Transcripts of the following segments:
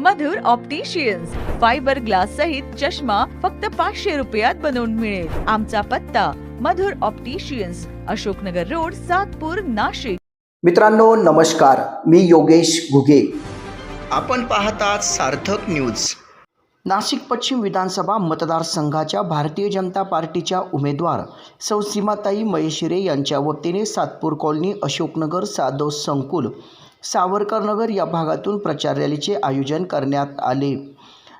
मधुर opticians fibre glass सहित चष्मा फक्त पाचशे रुपयात बनवून मिळेल. आमचा पत्ता मधुर ऑप्टिशियन्स अशोकनगर रोड सातपूर नाशिक. मित्रांनो नमस्कार. मी योगेश घुगे. आपण पाहतात सार्थक न्यूज नाशिक पश्चिम विधानसभा मतदारसंघाच्या भारतीय जनता पार्टीच्या उमेदवार सौ सीमाताई महेशिरे यांच्या वतीने सातपूर कॉलनी अशोकनगर साधव संकुल सावरकरनगर या भागातून प्रचार रॅलीचे आयोजन करण्यात आले.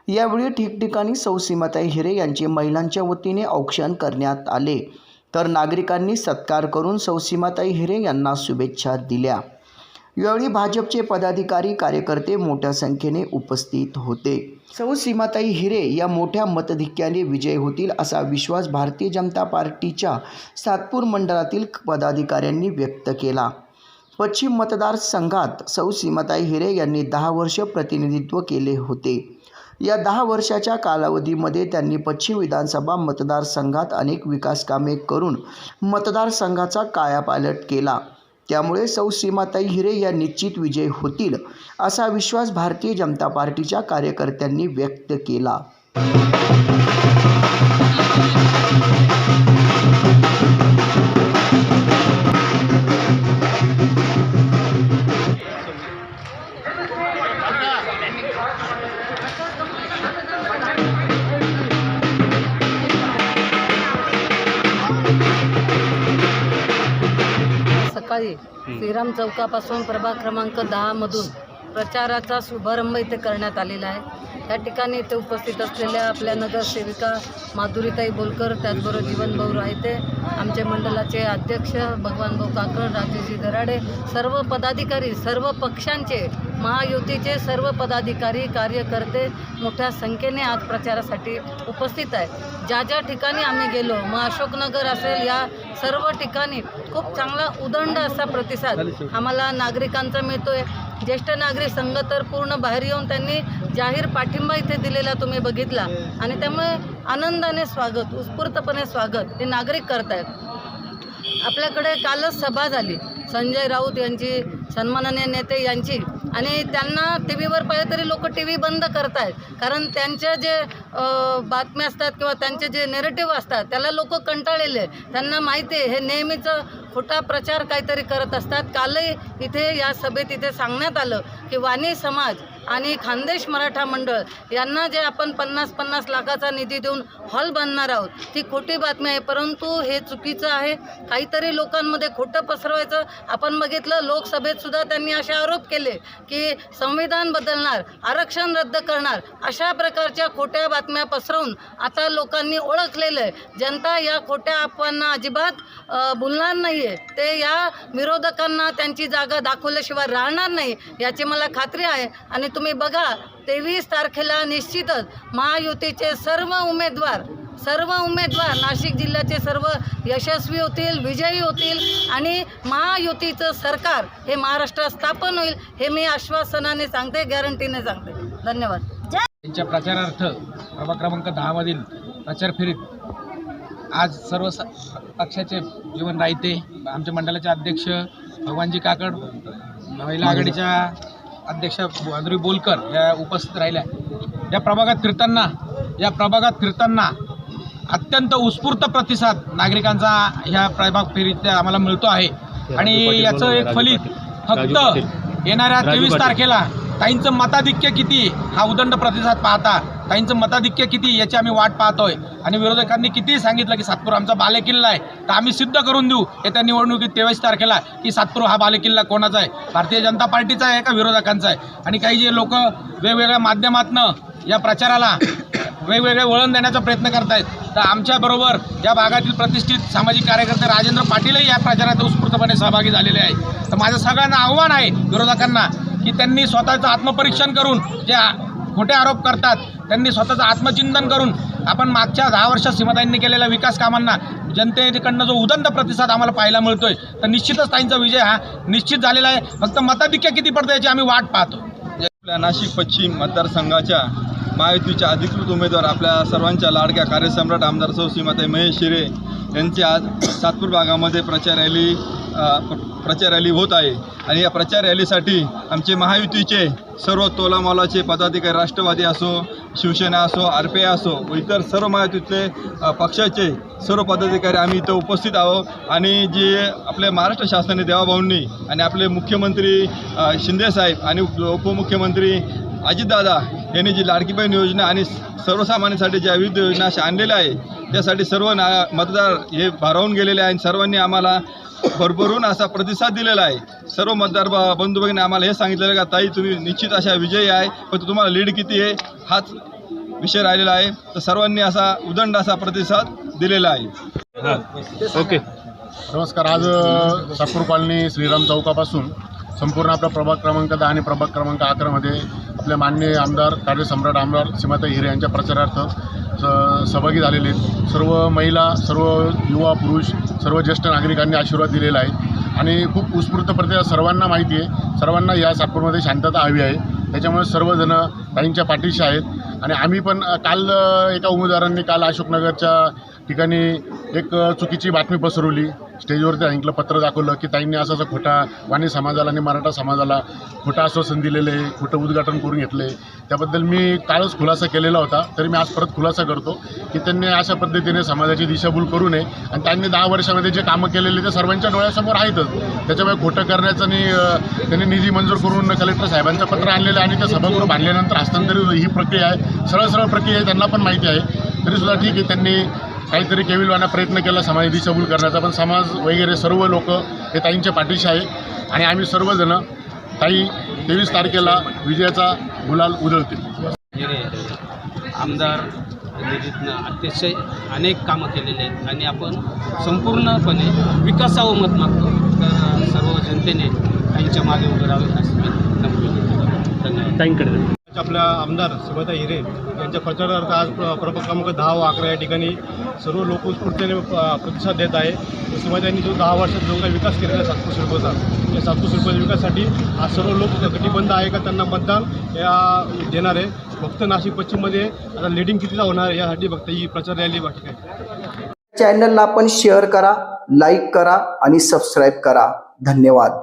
यावेळी ठिकठिकाणी सौ सीमाताई हिरे यांचे महिलांच्या वतीने औक्षण करण्यात आले. तर नागरिकांनी सत्कार करून सौ सीमाताई हिरे यांना शुभेच्छा दिल्या. यावेळी भाजपचे पदाधिकारी कार्यकर्ते मोठ्या संख्येने उपस्थित होते. सौ सीमाताई हिरे या मोठ्या मतधिक्याने विजय होतील असा विश्वास भारतीय जनता पार्टीच्या सातपूर मंडळातील पदाधिकाऱ्यांनी व्यक्त केला. पश्चिम मतदारसंघात सौ सीमाताई हिरे यांनी दहा वर्ष प्रतिनिधित्व केले होते. या दहा वर्षाच्या कालावधीमध्ये त्यांनी पश्चिम विधानसभा मतदारसंघात अनेक विकासकामे करून मतदारसंघाचा कायापालट केला. त्यामुळे सौ सीमाताई हिरे या निश्चित विजय होतील असा विश्वास भारतीय जनता पार्टीच्या कार्यकर्त्यांनी व्यक्त केला. सकाळी श्रीराम चौकापासून प्रभाग क्रमांक दहामधून प्रचाराचा शुभारंभ इथे करण्यात आलेला आहे. या ठिकाणी इथे उपस्थित असलेल्या आपल्या नगरसेविका माधुरीताई बोलकर त्याचबरोबर जीवनभाऊ रायते आमचे मंडळाचे अध्यक्ष भगवान भाऊ काकड राजेशजी दराडे सर्व पदाधिकारी सर्व पक्षांचे महायुतीचे सर्व पदाधिकारी कार्यकर्ते मोठ्या संख्येने आज प्रचारासाठी उपस्थित आहेत. ज्या ज्या ठिकाणी आम्ही गेलो मग अशोकनगर असेल या सर्व ठिकाणी खूप चांगला उदंड असा प्रतिसाद आम्हाला नागरिकांचा मिळतोय. ज्येष्ठ नागरिक संघ तर पूर्ण बाहेर येऊन त्यांनी जाहीर पाठिंबा इथे दिलेला तुम्ही बघितला. आणि त्यामुळे आनंदाने स्वागत उत्स्फूर्तपणे स्वागत हे नागरिक करतायत. आपल्याकडे कालच सभा झाली. संजय राऊत यांची सन्माननीय नेते यांची. आणि त्यांना टी व्हीवर पाहिजे तरी लोक टी व्ही बंद करत आहेत कारण त्यांच्या जे बातम्या असतात किंवा त्यांचे जे नेरेटिव्ह असतात त्याला लोक कंटाळलेले त्यांना माहिती आहे हे नेहमीचं खोटा प्रचार काहीतरी करत असतात. कालही इथे या सभेत इथे सांगण्यात आलं की वाणी समाज आणि खानदेश मराठा मंडळ यांना जे आपण पन्नास पन्नास लाखाचा निधी देऊन हॉल बांधणार आहोत ती खोटी बातमी आहे. परंतु हे चुकीचं आहे. काहीतरी लोकांमध्ये खोटं पसरवायचं. आपण बघितलं लोकसभेत सुद्धा त्यांनी असे आरोप केले की संविधान बदलणार आरक्षण रद्द करणार अशा प्रकारच्या खोट्या बातम्या पसरवून आता लोकांनी ओळखलेलं आहे. जनता या खोट्या अफवांना अजिबात बोलणार नाही आहे ते या विरोधकांना त्यांची जागा दाखवल्याशिवाय राहणार नाही याची मला खात्री आहे. आणि तुम्ही बघा तेवीस तारखेला निश्चितच महायुतीचे सर्व उमेदवार सर्व उमेदवार नाशिक जिल्ह्याचे सर्व यशस्वी होतील विजयी होतील आणि महायुतीचं सरकार हे महाराष्ट्रात स्थापन होईल हे मी आश्वासनाने सांगते गॅरंटीने सांगते. धन्यवाद. त्यांच्या प्रचारार्थ प्रभाग क्रमांक दहामधील प्रचार फेरीत आज सर्व स पक्षाचे जीवन राहते आमच्या मंडळाचे अध्यक्ष भगवानजी काकड महिला आघाडीच्या अध्यक्ष माधुरी बोलकर या उपस्थित राहिल्या. या प्रभागात फिरताना या प्रभागात फिरताना अत्यंत उत्स्फूर्त प्रतिसाद नागरिकांचा ह्या प्रभाग फेरीत आम्हाला मिळतो आहे. आणि याचं एक फलित फक्त येणाऱ्या तेवीस तारखेला ताईंचं मताधिक्य किती? हा उदंड प्रतिसाद पाहता. ताईंचं मताधिक्य किती? याची आम्ही वाट पाहतोय. आणि विरोधकांनी कितीही सांगितलं की सातपूर आमचा बालेकिल्ला आहे तर आम्ही सिद्ध करून देऊ येत्या निवडणुकीत तेवीस तारखेला की सातपूर हा बालेकिल्ला कोणाचा आहे? भारतीय जनता पार्टीचा आहे का विरोधकांचा आहे? आणि काही जे लोक वेगवेगळ्या माध्यमातनं या प्रचाराला वेगवेगळे वळण देण्याचा प्रयत्न करतायत तर आमच्याबरोबर या भागातील प्रतिष्ठित सामाजिक कार्यकर्ते राजेंद्र पाटीलही या प्रचारात उत्स्फूर्तपणे सहभागी झालेले आहेत तर माझं सगळ्यांना आव्हान आहे विरोधकांना की त्यांनी स्वतःचं आत्मपरीक्षण करून जे खोटे आरोप करतात त्यांनी स्वतःचं आत्मचिंतन करून आपण मागच्या दहा वर्षात सीमाताईंनी केलेल्या विकास कामांना जनतेकडनं जो उदंड प्रतिसाद आम्हाला पाहायला मिळतोय तर निश्चितच ताईंचा विजय हा निश्चित झालेला आहे. फक्त मताधिक्य किती पडतं याची आम्ही वाट पाहतो. नाशिक पश्चिम मतदारसंघाच्या महायुतीच्या अधिकृत उमेदवार आपल्या सर्वांच्या लाडक्या कार्यसम्राट आमदार सौ सीमाताई महेश शिरे यांची आज सातपूर भागामध्ये प्रचार रॅली प्रचार रॅली होत आहे. आणि या प्रचार रॅलीसाठी आमचे महायुतीचे सर्व तोलामोलाचे पदाधिकारी राष्ट्रवादी असो शिवसेना असो आर पी आय असो व इतर सर्व महायुतीतले पक्षाचे सर्व पदाधिकारी आम्ही इथं उपस्थित आहोत. आणि जे आपले महाराष्ट्र शासनाने देवाभाऊंनी आणि आपले मुख्यमंत्री शिंदेसाहेब आणि उपमुख्यमंत्री अजितदादा यांनी जी लाडकी बहीण योजना आणि सर्वसामान्यांसाठी ज्या विविध योजना अशा आणलेल्या आहे त्यासाठी सर्व ना मतदार हे भारावून गेलेले आहे आणि सर्वांनी आम्हाला भरभरून असा प्रतिसाद दिलेला आहे. सर्व मतदार ब- बंधू भगिनी आम्हाला हे सांगितलेलं आहे का ताई तुम्ही निश्चित अशा विजयी आहे पण तुम्हाला लीड किती आहे हाच विषय राहिलेला आहे. तर सर्वांनी असा उदंड असा प्रतिसाद दिलेला आहे. नमस्कार. आज साकूर कॉलनी श्रीराम चौकापासून संपूर्ण आपला प्रभाग क्रमांक दहा आणि प्रभाग क्रमांक अकरामध्ये आपले माननीय आमदार कार्यसम्राट आमदार सीमाताई हिरे यांच्या प्रचारार्थ स सहभागी झालेले आहेत. सर्व महिला सर्व युवा पुरुष सर्व ज्येष्ठ नागरिकांनी आशीर्वाद दिलेला आहे. आणि खूप उत्स्फूर्त सर्वांना माहिती आहे सर्वांना या सातपूरमध्ये शांतता हवी आहे. त्याच्यामुळे सर्वजणं ताईंच्या पाठीशी आहेत. आणि आम्ही पण काल एका उमेदवारांनी काल अशोकनगरच्या ठिकाणी एक चुकीची बातमी पसरवली. स्टेजवरती सांगितलं पत्र दाखवलं की ताईंनी असं असं खोटा वाणी समाजाला आणि मराठा समाजाला खोटं आश्वासन दिलेलं आहे खोटं उद्घाटन करून घेतलं. आहे त्याबद्दल मी कालच खुलासा केलेला होता तरी मी आज परत खुलासा करतो की त्यांनी अशा पद्धतीने समाजाची दिशाभूल करू नये आणि त्यांनी दहा वर्षामध्ये जे कामं केलेले ते सर्वांच्या डोळ्यासमोर आहेतच. त्याच्यामुळे खोटं करण्याचं आणि त्यांनी निधी मंजूर करून कलेक्टर साहेबांचं पत्र आणलेलं आहे आणि ते सभागृह बांधल्यानंतर हस्तांतरित ही प्रक्रिया आहे. सरळ सरळ प्रक्रिया आहे त्यांना पण माहिती आहे. तरीसुद्धा ठीक आहे त्यांनी काहीतरी केविलवाना प्रयत्न केला समाज दिशाभूल करण्याचा पण समाज वगैरे सर्व लोक हे ताईंच्या पाठीशी आहे. आणि आम्ही सर्वजण ताई तेवीस तारखेला विजयाचा गुलाल उधळतील. हिरे आमदार निधीतनं अतिशय अनेक कामं केलेले आहेत आणि आपण संपूर्णपणे विकासावर मत मागतो. तर सर्व जनतेने त्यांच्या मागे उभे राहावे असं मी नम्र विनंती करतो. आपल्या आमदार सुभता हिरे यांच्या प्रचारार्थ आज प्र- प्रभाग क्रमांक दहा व अकरा या ठिकाणी सर्व लोक उत्स्फूर्तीने प्रतिसाद देत आहे. सुभाता यांनी जो दहा वर्षात जो काही विकास केलेला आहे सातपूर शिल्पचा या सातपूर शिल्पाच्या विकासासाठी आज सर्व लोक कटिबंध आहे का त्यांना मतदान या देणार आहे. फक्त नाशिक पश्चिममध्ये आता लिडिंग कितीला होणार यासाठी फक्त ही प्रचार रॅली बाकी काय चॅनलला आपण शेअर करा लाईक करा आणि सबस्क्राईब करा. धन्यवाद.